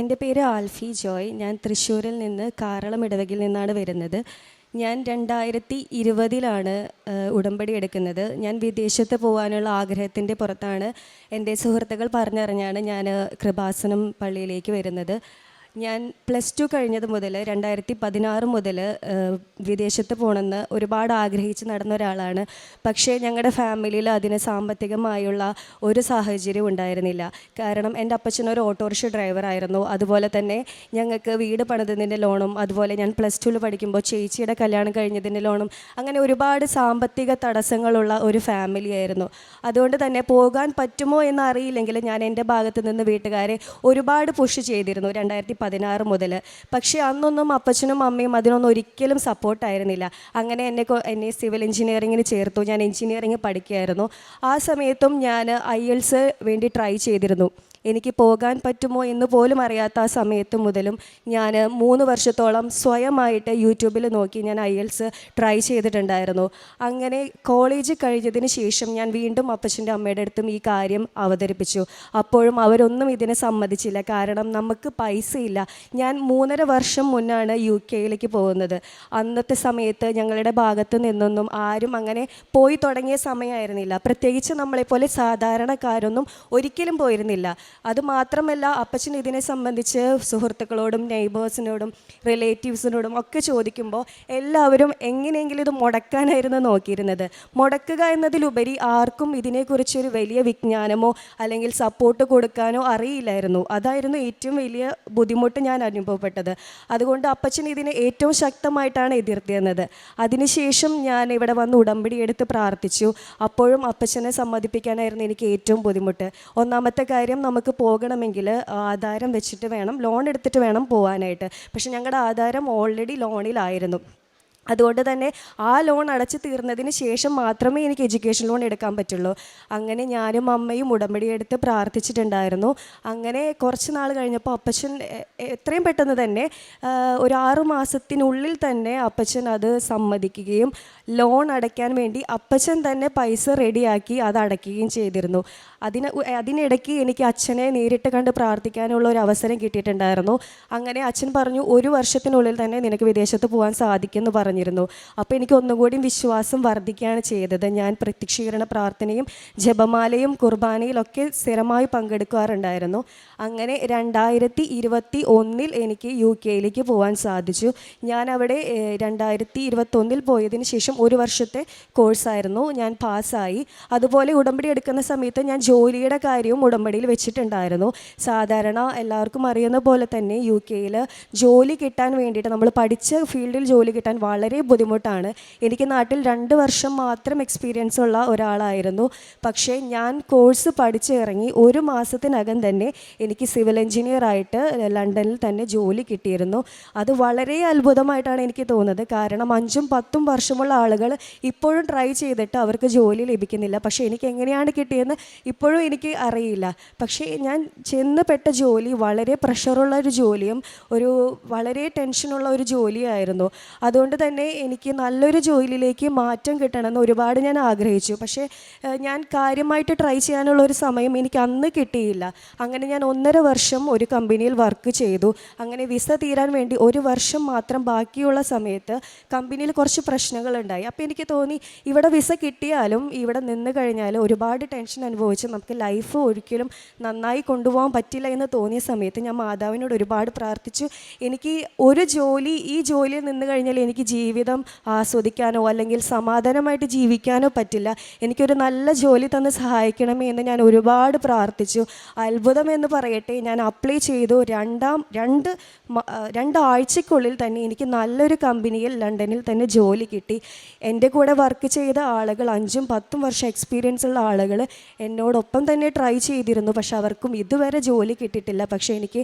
എന്റെ പേര് ആൽഫി ജോയ്. ഞാൻ തൃശ്ശൂരിൽ നിന്ന് കാരളം ഇടവകിൽ നിന്നാണ് വരുന്നത്. ഞാൻ രണ്ടായിരത്തി ഇരുപതിലാണ് ഉടമ്പടി എടുക്കുന്നത്. ഞാൻ വിദേശത്ത് പോകാനുള്ള ആഗ്രഹത്തിന്റെ പുറത്താണ് എന്റെ സുഹൃത്തുക്കൾ പറഞ്ഞറിഞ്ഞാണ് ഞാൻ കൃപാസനം പള്ളിയിലേക്ക് വരുന്നത്. ഞാൻ പ്ലസ് ടു കഴിഞ്ഞത് മുതൽ രണ്ടായിരത്തി പതിനാറ് മുതൽ വിദേശത്ത് പോകണമെന്ന് ഒരുപാട് ആഗ്രഹിച്ച് നടന്ന ഒരാളാണ്. പക്ഷേ ഞങ്ങളുടെ ഫാമിലിയിൽ അതിന് സാമ്പത്തികമായുള്ള ഒരു സാഹചര്യം ഉണ്ടായിരുന്നില്ല. കാരണം എന്റെ അപ്പച്ചൻ ഒരു ഓട്ടോറിക്ഷ ഡ്രൈവറായിരുന്നു അതുപോലെ തന്നെ ഞങ്ങൾക്ക് വീട് പണിതതിന്റെ ലോണും അതുപോലെ ഞാൻ പ്ലസ് ടുവിൽ പഠിക്കുമ്പോൾ ചേച്ചിയുടെ കല്യാണം കഴിഞ്ഞതിന്റെ ലോണും അങ്ങനെ ഒരുപാട് സാമ്പത്തിക തടസ്സങ്ങളുള്ള ഒരു ഫാമിലി ആയിരുന്നു. അതുകൊണ്ട് തന്നെ പോകാൻ പറ്റുമോ എന്ന് അറിയില്ലെങ്കിൽ ഞാൻ എന്റെ ഭാഗത്ത് നിന്ന് വീട്ടുകാരെ ഒരുപാട് പുഷ് ചെയ്തിരുന്നു. രണ്ടായിരത്തി പതിനാറ് മുതൽ. പക്ഷേ അന്നൊന്നും അപ്പച്ചനും അമ്മയും അതിനൊന്നും ഒരിക്കലും സപ്പോർട്ടായിരുന്നില്ല അങ്ങനെ എന്നെ എന്നെ സിവിൽ എഞ്ചിനീയറിങ്ങിന് ചേർത്തു. ഞാൻ എഞ്ചിനീയറിങ് പഠിക്കുകയായിരുന്നു. ആ സമയത്തും ഞാൻ ഐ എൽസ് വേണ്ടി ട്രൈ ചെയ്തിരുന്നു. എനിക്ക് പോകാൻ പറ്റുമോ എന്ന് പോലും അറിയാത്ത ആ സമയത്ത് മുതലും ഞാൻ മൂന്ന് വർഷത്തോളം സ്വയമായിട്ട് യൂട്യൂബിൽ നോക്കി ഞാൻ ഐ എൽസ് ട്രൈ ചെയ്തിട്ടുണ്ടായിരുന്നു. അങ്ങനെ കോളേജ് കഴിഞ്ഞതിന് ശേഷം ഞാൻ വീണ്ടും അപ്പച്ചന്റെ അമ്മയുടെ അടുത്തും ഈ കാര്യം അവതരിപ്പിച്ചു. അപ്പോഴും അവരൊന്നും ഇതിനെ സമ്മതിച്ചില്ല. കാരണം നമുക്ക് പൈസയില്ല. ഞാൻ മൂന്നര വർഷം മുന്നാണ് യു കെയിലേക്ക് പോകുന്നത്. അന്നത്തെ സമയത്ത് ഞങ്ങളുടെ ഭാഗത്ത് നിന്നൊന്നും ആരും അങ്ങനെ പോയി തുടങ്ങിയ സമയമായിരുന്നില്ല. പ്രത്യേകിച്ച് നമ്മളെപ്പോലെ സാധാരണക്കാരൊന്നും ഒരിക്കലും പോയിരുന്നില്ല. അത് മാത്രമല്ല അപ്പച്ചൻ ഇതിനെ സംബന്ധിച്ച് സുഹൃത്തുക്കളോടും നെയ്ബേഴ്സിനോടും റിലേറ്റീവ്സിനോടും ഒക്കെ ചോദിക്കുമ്പോൾ എല്ലാവരും എങ്ങനെയെങ്കിലും ഇത് മുടക്കാനായിരുന്നു നോക്കിയിരുന്നത്. മുടക്കുക എന്നതിലുപരി ആർക്കും ഇതിനെക്കുറിച്ചൊരു വലിയ വിജ്ഞാനമോ അല്ലെങ്കിൽ സപ്പോർട്ട് കൊടുക്കാനോ അറിയില്ലായിരുന്നു. അതായിരുന്നു ഏറ്റവും വലിയ ബുദ്ധിമുട്ട് ഞാൻ അനുഭവപ്പെട്ടത്. അതുകൊണ്ട് അപ്പച്ചൻ ഇതിനെ ഏറ്റവും ശക്തമായിട്ടാണ് എതിർത്തിരുന്നത്. അതിനുശേഷം ഞാൻ ഇവിടെ വന്ന് ഉടമ്പടി എടുത്ത് പ്രാർത്ഥിച്ചു. അപ്പോഴും അപ്പച്ചനെ സമ്മതിപ്പിക്കാനായിരുന്നു എനിക്ക് ഏറ്റവും ബുദ്ധിമുട്ട്. ഒന്നാമത്തെ കാര്യം നമുക്ക് പോകണമെങ്കിൽ ആധാരം വെച്ചിട്ട് വേണം ലോൺ എടുത്തിട്ട് വേണം പോകാനായിട്ട് പക്ഷേ ഞങ്ങളുടെ ആധാരം ഓൾറെഡി ലോണിലായിരുന്നു. അതുകൊണ്ട് തന്നെ ആ ലോൺ അടച്ചു തീർന്നതിന് ശേഷം മാത്രമേ എനിക്ക് എഡ്യൂക്കേഷൻ ലോൺ എടുക്കാൻ പറ്റുള്ളൂ. അങ്ങനെ ഞാനും അമ്മയും ഉടമ്പടി എടുത്ത് പ്രാർത്ഥിച്ചിട്ടുണ്ടായിരുന്നു. അങ്ങനെ കുറച്ച് നാൾ കഴിഞ്ഞപ്പോൾ അപ്പച്ചൻ എത്രയും പെട്ടെന്ന് തന്നെ ഒരു ആറു മാസത്തിനുള്ളിൽ തന്നെ അപ്പച്ചൻ അത് സമ്മതിക്കുകയും ലോൺ അടയ്ക്കാൻ വേണ്ടി അപ്പച്ചൻ തന്നെ പൈസ റെഡിയാക്കി അത് അടയ്ക്കുകയും ചെയ്തിരുന്നു. അതിന് അതിനിടയ്ക്ക് എനിക്ക് അച്ഛനെ നേരിട്ട് കണ്ട് പ്രാർത്ഥിക്കാനുള്ള ഒരു അവസരം കിട്ടിയിട്ടുണ്ടായിരുന്നു. അങ്ങനെ അച്ഛൻ പറഞ്ഞു ഒരു വർഷത്തിനുള്ളിൽ തന്നെ നിനക്ക് വിദേശത്ത് പോകാൻ സാധിക്കുമെന്ന് പറഞ്ഞിരുന്നു. അപ്പോൾ എനിക്ക് ഒന്നുകൂടി വിശ്വാസം വർദ്ധിക്കുകയാണ് ചെയ്തത്. ഞാൻ പ്രത്യക്ഷീകരണ പ്രാർത്ഥനയും ജപമാലയും കുർബാനയിലൊക്കെ സ്ഥിരമായി പങ്കെടുക്കാറുണ്ടായിരുന്നു. അങ്ങനെ രണ്ടായിരത്തി ഇരുപത്തി ഒന്നിൽ എനിക്ക് യു കെയിലേക്ക് പോകാൻ സാധിച്ചു. ഞാൻ അവിടെ രണ്ടായിരത്തി ഇരുപത്തൊന്നിൽ പോയതിന് ശേഷം ഒരു വർഷത്തെ കോഴ്സായിരുന്നു. ഞാൻ പാസ്സായി. അതുപോലെ ഉടമ്പടി എടുക്കുന്ന സമയത്ത് ഞാൻ ജോലിയുടെ കാര്യവും ഉടമ്പടിയിൽ വെച്ചിട്ടുണ്ടായിരുന്നു. സാധാരണ എല്ലാവർക്കും അറിയുന്ന പോലെ തന്നെ യു കെയിൽ ജോലി കിട്ടാൻ വേണ്ടിയിട്ട് നമ്മൾ പഠിച്ച ഫീൽഡിൽ ജോലി കിട്ടാൻ വളരെ ബുദ്ധിമുട്ടാണ്. എനിക്ക് നാട്ടിൽ രണ്ട് വർഷം മാത്രം എക്സ്പീരിയൻസ് ഉള്ള ഒരാളായിരുന്നു. പക്ഷേ ഞാൻ കോഴ്സ് പഠിച്ചിറങ്ങി ഒരു മാസത്തിനകം തന്നെ എനിക്ക് സിവിൽ എഞ്ചിനീയർ ആയിട്ട് ലണ്ടനിൽ തന്നെ ജോലി കിട്ടിയിരുന്നു. അത് വളരെ അത്ഭുതമായിട്ടാണ് എനിക്ക് തോന്നുന്നത്. കാരണം അഞ്ചും പത്തും വർഷമുള്ള ആളുകൾ ഇപ്പോഴും ട്രൈ ചെയ്തിട്ട് അവർക്ക് ജോലി ലഭിക്കുന്നില്ല. പക്ഷേ എനിക്ക് എങ്ങനെയാണ് കിട്ടിയെന്ന് ഇപ്പോഴും എനിക്ക് അറിയില്ല. പക്ഷേ ഞാൻ ചെന്ന് പെട്ട ജോലി വളരെ പ്രഷറുള്ള ഒരു ജോലിയും ഒരു വളരെ ടെൻഷനുള്ള ഒരു ജോലിയായിരുന്നു. അതുകൊണ്ട് തന്നെ എനിക്ക് നല്ലൊരു ജോലിയിലേക്ക് മാറ്റം കിട്ടണമെന്ന് ഒരുപാട് ഞാൻ ആഗ്രഹിച്ചു. പക്ഷേ ഞാൻ കാര്യമായിട്ട് ട്രൈ ചെയ്യാനുള്ള ഒരു സമയം എനിക്ക് അന്ന് കിട്ടിയില്ല. അങ്ങനെ ഞാൻ ഒന്നര വർഷം ഒരു കമ്പനിയിൽ വർക്ക് ചെയ്തു. അങ്ങനെ വിസ തീരാൻ വേണ്ടി ഒരു വർഷം മാത്രം ബാക്കിയുള്ള സമയത്ത് കമ്പനിയിൽ കുറച്ച് പ്രശ്നങ്ങളുണ്ടായി. അപ്പോൾ എനിക്ക് തോന്നി ഇവിടെ വിസ കിട്ടിയാലും ഇവിടെ നിന്ന് കഴിഞ്ഞാൽ ഒരുപാട് ടെൻഷൻ അനുഭവിച്ച് നമുക്ക് ലൈഫ് ഒരിക്കലും നന്നായി കൊണ്ടുപോകാൻ പറ്റില്ല എന്ന് തോന്നിയ സമയത്ത് ഞാൻ മാതാവിനോട് ഒരുപാട് പ്രാർത്ഥിച്ചു. എനിക്ക് ഒരു ജോലി ഈ ജോലിയിൽ നിന്ന് കഴിഞ്ഞാൽ എനിക്ക് ജീവിതം ആസ്വദിക്കാനോ അല്ലെങ്കിൽ സമാധാനമായിട്ട് ജീവിക്കാനോ പറ്റില്ല. എനിക്കൊരു നല്ല ജോലി തന്ന് സഹായിക്കണമേ എന്ന് ഞാൻ ഒരുപാട് പ്രാർത്ഥിച്ചു. അത്ഭുതം എന്ന് പറയട്ടെ ഞാൻ അപ്ലൈ ചെയ്തു. രണ്ടാം രണ്ട് രണ്ടാഴ്ചക്കുള്ളിൽ തന്നെ എനിക്ക് നല്ലൊരു കമ്പനിയിൽ ലണ്ടനിൽ തന്നെ ജോലി കിട്ടി. എന്റെ കൂടെ വർക്ക് ചെയ്ത ആളുകൾ അഞ്ചും പത്തും വർഷം എക്സ്പീരിയൻസ് ഉള്ള ആളുകൾ എന്നോടൊപ്പം തന്നെ ട്രൈ ചെയ്തിരുന്നു. പക്ഷെ അവർക്കും ഇതുവരെ ജോലി കിട്ടിയിട്ടില്ല. പക്ഷേ എനിക്ക്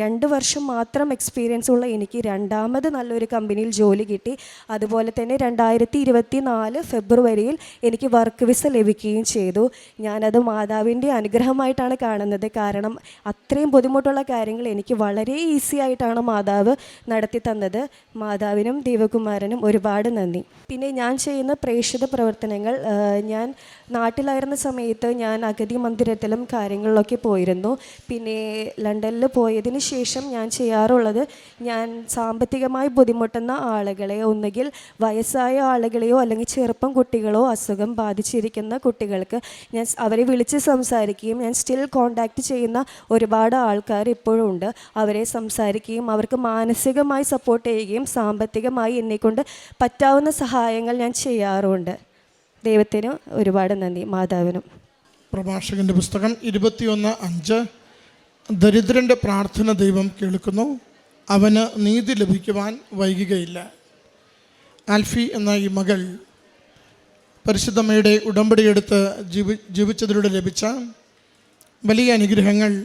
രണ്ട് വർഷം മാത്രം എക്സ്പീരിയൻസ് ഉള്ള എനിക്ക് രണ്ടാമത് നല്ലൊരു കമ്പനിയിൽ ജോലി കിട്ടി. കിട്ടി. അതുപോലെ തന്നെ രണ്ടായിരത്തി ഇരുപത്തി നാല് ഫെബ്രുവരിയിൽ എനിക്ക് വർക്ക് വിസ ലഭിക്കുകയും ചെയ്തു. ഞാനത് മാതാവിന്റെ അനുഗ്രഹമായിട്ടാണ് കാണുന്നത്. കാരണം അത്രയും ബുദ്ധിമുട്ടുള്ള കാര്യങ്ങൾ എനിക്ക് വളരെ ഈസി ആയിട്ടാണ് മാതാവ് നടത്തി തന്നത്. മാതാവിനും ദീപകുമാരനും ഒരുപാട് നന്ദി. പിന്നെ ഞാൻ ചെയ്യുന്ന പ്രേക്ഷിത പ്രവർത്തനങ്ങൾ ഞാൻ നാട്ടിലായിരുന്ന സമയത്ത് ഞാൻ അഗതി മന്ദിരത്തിലും കാര്യങ്ങളിലൊക്കെ പോയിരുന്നു. പിന്നെ ലണ്ടനിൽ പോയതിന് ശേഷം ഞാൻ ചെയ്യാറുള്ളത് ഞാൻ സാമ്പത്തികമായി ബുദ്ധിമുട്ടുന്ന ആളുകളെ ഒന്നുകിൽ വയസ്സായ ആളുകളെയോ അല്ലെങ്കിൽ ചെറുപ്പം കുട്ടികളോ അസുഖം ബാധിച്ചിരിക്കുന്ന കുട്ടികൾക്ക് ഞാൻ അവരെ വിളിച്ച് സംസാരിക്കുകയും ഞാൻ സ്റ്റിൽ കോണ്ടാക്ട് ചെയ്യുന്ന ഒരുപാട് ആൾക്കാർ ഇപ്പോഴും ഉണ്ട്. അവരെ സംസാരിക്കുകയും അവർക്ക് മാനസികമായി സപ്പോർട്ട് ചെയ്യുകയും സാമ്പത്തികമായി എന്നെക്കൊണ്ട് പറ്റാവുന്ന സഹായങ്ങൾ ഞാൻ ചെയ്യാറുണ്ട്. ദൈവത്തിന് ഒരുപാട് നന്ദി. മാതാവിനും. പ്രഭാഷകന്റെ പുസ്തകം ഇരുപത്തിയൊന്ന് അഞ്ച്. ദരിദ്രന്റെ പ്രാർത്ഥന ദൈവം കേൾക്കുന്നു. അവന് നീതി ലഭിക്കുവാൻ വൈകുകയില്ല. ആൽഫി എന്ന ഈ മകൾ പരിശുദ്ധമ്മയുടെ ഉടമ്പടിയെടുത്ത് ജീവി ജീവിച്ചതിലൂടെ ലഭിച്ച വലിയ അനുഗ്രഹങ്ങൾ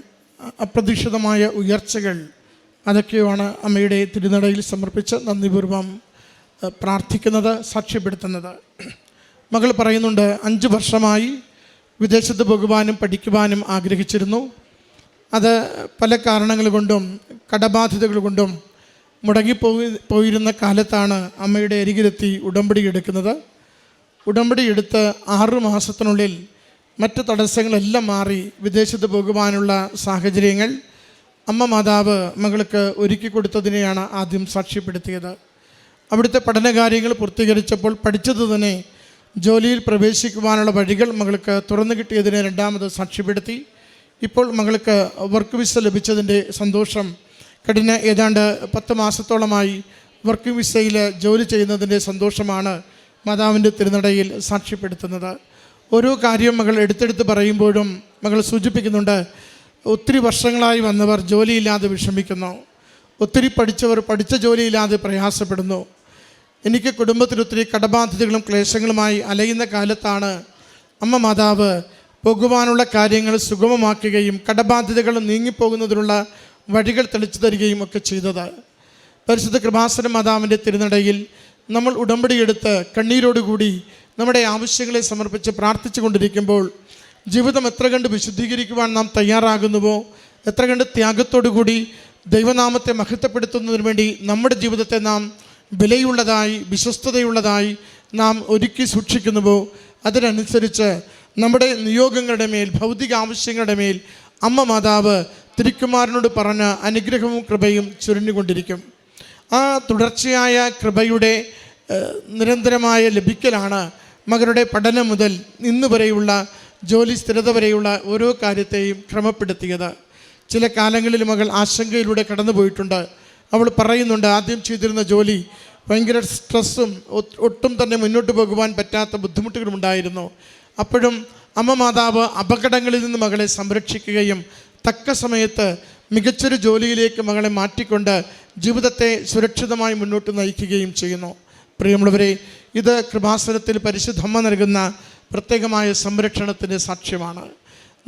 അപ്രതീക്ഷിതമായ ഉയർച്ചകൾ അതൊക്കെയാണ് അമ്മയുടെ തിരുനടയിൽ സമർപ്പിച്ച് നന്ദിപൂർവം പ്രാർത്ഥിക്കുന്നത് സാക്ഷ്യപ്പെടുത്തുന്നത്. മകൾ പറയുന്നുണ്ട് അഞ്ച് വർഷമായി വിദേശത്ത് പോകുവാനും പഠിക്കുവാനും ആഗ്രഹിച്ചിരുന്നു. അത് പല കാരണങ്ങൾ കൊണ്ടും കടബാധ്യതകൾ കൊണ്ടും മുടങ്ങിപ്പോയി പോയിരുന്ന കാലത്താണ് അമ്മയുടെ അരികിലെത്തി ഉടമ്പടി എടുക്കുന്നത്. ഉടമ്പടി എടുത്ത് ആറ് മാസത്തിനുള്ളിൽ മറ്റ് തടസ്സങ്ങളെല്ലാം മാറി വിദേശത്ത് പോകുവാനുള്ള സാഹചര്യങ്ങൾ അമ്മ മാതാവ് മകൾക്ക് ഒരുക്കി കൊടുത്തതിനെയാണ് ആദ്യം സാക്ഷ്യപ്പെടുത്തിയത്. അവിടുത്തെ പഠനകാര്യങ്ങൾ പൂർത്തീകരിച്ചപ്പോൾ പഠിച്ചത് തന്നെ ജോലിയിൽ പ്രവേശിക്കുവാനുള്ള വഴികൾ മകൾക്ക് തുറന്നു കിട്ടിയതിനെ രണ്ടാമത് സാക്ഷ്യപ്പെടുത്തി. ഇപ്പോൾ മകൾക്ക് വർക്ക് വിസ ലഭിച്ചതിന്റെ സന്തോഷം കഴിഞ്ഞ ഏതാണ്ട് പത്ത് മാസത്തോളമായി വർക്കിംഗ് വിസയിൽ ജോലി ചെയ്യുന്നതിന്റെ സന്തോഷമാണ് മാതാവിന്റെ തിരുനടയിൽ സാക്ഷ്യപ്പെടുത്തുന്നത്. ഓരോ കാര്യം മകൾ എടുത്തെടുത്ത് പറയുമ്പോഴും മകൾ സൂചിപ്പിക്കുന്നുണ്ട് ഒത്തിരി വർഷങ്ങളായി വന്നവർ ജോലിയില്ലാതെ വിഷമിക്കുന്നു. ഒത്തിരി പഠിച്ചവർ പഠിച്ച ജോലിയില്ലാതെ പ്രയാസപ്പെടുന്നു. എനിക്ക് കുടുംബത്തിൽ ഒത്തിരി കടബാധ്യതകളും ക്ലേശങ്ങളുമായി അലയുന്ന കാലത്താണ് അമ്മ മാതാവ് പോകുവാനുള്ള കാര്യങ്ങൾ സുഗമമാക്കുകയും കടബാധ്യതകൾ നീങ്ങിപ്പോകുന്നതിനുള്ള വഴികൾ തെളിച്ചു തരികയും ഒക്കെ ചെയ്തത്. പരിശുദ്ധ കൃപാസന മാതാവിന്റെ തിരുനടയിൽ നമ്മൾ ഉടമ്പടിയെടുത്ത് കണ്ണീരോടുകൂടി നമ്മുടെ ആവശ്യങ്ങളെ സമർപ്പിച്ച് പ്രാർത്ഥിച്ചു കൊണ്ടിരിക്കുമ്പോൾ ജീവിതം എത്ര കണ്ട് വിശുദ്ധീകരിക്കുവാൻ നാം തയ്യാറാകുന്നുവോ എത്ര കണ്ട് ത്യാഗത്തോടു കൂടി ദൈവനാമത്തെ മഹത്വപ്പെടുത്തുന്നതിന് വേണ്ടി നമ്മുടെ ജീവിതത്തെ നാം വിലയുള്ളതായി വിശ്വസ്തതയുള്ളതായി നാം ഒരുക്കി സൂക്ഷിക്കുന്നുവോ അതിനനുസരിച്ച് നമ്മുടെ നിയോഗങ്ങളുടെ മേൽ ഭൗതിക ആവശ്യങ്ങളുടെ മേൽ അമ്മ മാതാവ് തിരുക്കുമാരനോട് പറഞ്ഞ അനുഗ്രഹവും കൃപയും ചുരുണ്ടുകൊണ്ടിരിക്കും ആ തുടർച്ചയായ കൃപയുടെ നിരന്തരമായ ലഭിക്കലാണ് മകരുടെ പഠനം മുതൽ ഇന്ന് വരെയുള്ള ജോലി സ്ഥിരത വരെയുള്ള ഓരോ കാര്യത്തെയും ക്രമപ്പെടുത്തിയത്. ചില കാലങ്ങളിൽ മകൾ ആശങ്കയിലൂടെ കടന്നുപോയിട്ടുണ്ട്. അവൾ പറയുന്നുണ്ട് ആദ്യം ചെയ്തിരുന്ന ജോലി ഭയങ്കര സ്ട്രെസ്സും ഒട്ടും തന്നെ മുന്നോട്ട് പോകുവാൻ പറ്റാത്ത ബുദ്ധിമുട്ടുകളും ഉണ്ടായിരുന്നു അപ്പോഴും അമ്മ മാതാവ് അപകടങ്ങളിൽ നിന്ന് മകളെ സംരക്ഷിക്കുകയും തക്ക സമയത്ത് മികച്ചൊരു ജോലിയിലേക്ക് മകളെ മാറ്റിക്കൊണ്ട് ജീവിതത്തെ സുരക്ഷിതമായി മുന്നോട്ട് നയിക്കുകയും ചെയ്യുന്നു. പ്രിയമുള്ളവരെ ഇത് കൃപാസനത്തിൽ പരിശുദ്ധമ്മ നൽകുന്ന പ്രത്യേകമായ സംരക്ഷണത്തിന്റെ സാക്ഷ്യമാണ്.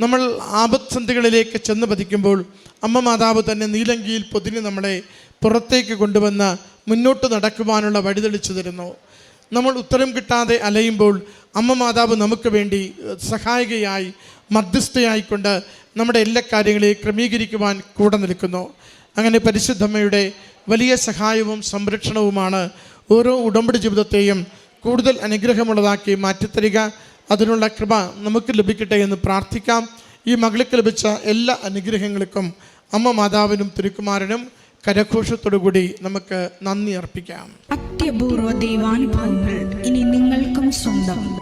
നമ്മൾ ആപത്സന്ധികളിലേക്ക് ചെന്ന് പതിക്കുമ്പോൾ അമ്മ മാതാവ് തന്നെ നീലങ്കിയിൽ പൊതിഞ്ഞ് നമ്മളെ പുറത്തേക്ക് കൊണ്ടുവന്ന് മുന്നോട്ട് നടക്കുവാനുള്ള വഴിതെളിച്ചു തരുന്നു. നമ്മൾ ഉത്തരം കിട്ടാതെ അലയുമ്പോൾ അമ്മ മാതാവ് നമുക്ക് വേണ്ടി സഹായികയായി മധ്യസ്ഥയായിക്കൊണ്ട് നമ്മുടെ എല്ലാ കാര്യങ്ങളെയും ക്രമീകരിക്കുവാൻ കൂടെ നിൽക്കുന്നു. അങ്ങനെ പരിശുദ്ധമ്മയുടെ വലിയ സഹായവും സംരക്ഷണവുമാണ് ഓരോ ഉടമ്പടി ജീവിതത്തെയും കൂടുതൽ അനുഗ്രഹമുള്ളതാക്കി മാറ്റിത്തരിക. അതിനുള്ള കൃപ നമുക്ക് ലഭിക്കട്ടെ എന്ന് പ്രാർത്ഥിക്കാം. ഈ മകൾക്ക് ലഭിച്ച എല്ലാ അനുഗ്രഹങ്ങൾക്കും അമ്മ മാതാവിനും തിരുക്കുമാരനും കരഘോഷത്തോടുകൂടി നമുക്ക് നന്ദി അർപ്പിക്കാം. അത്യപൂർവ ദൈവാനുഭവങ്ങൾ ഇനി നിങ്ങൾക്കും സ്വന്തം.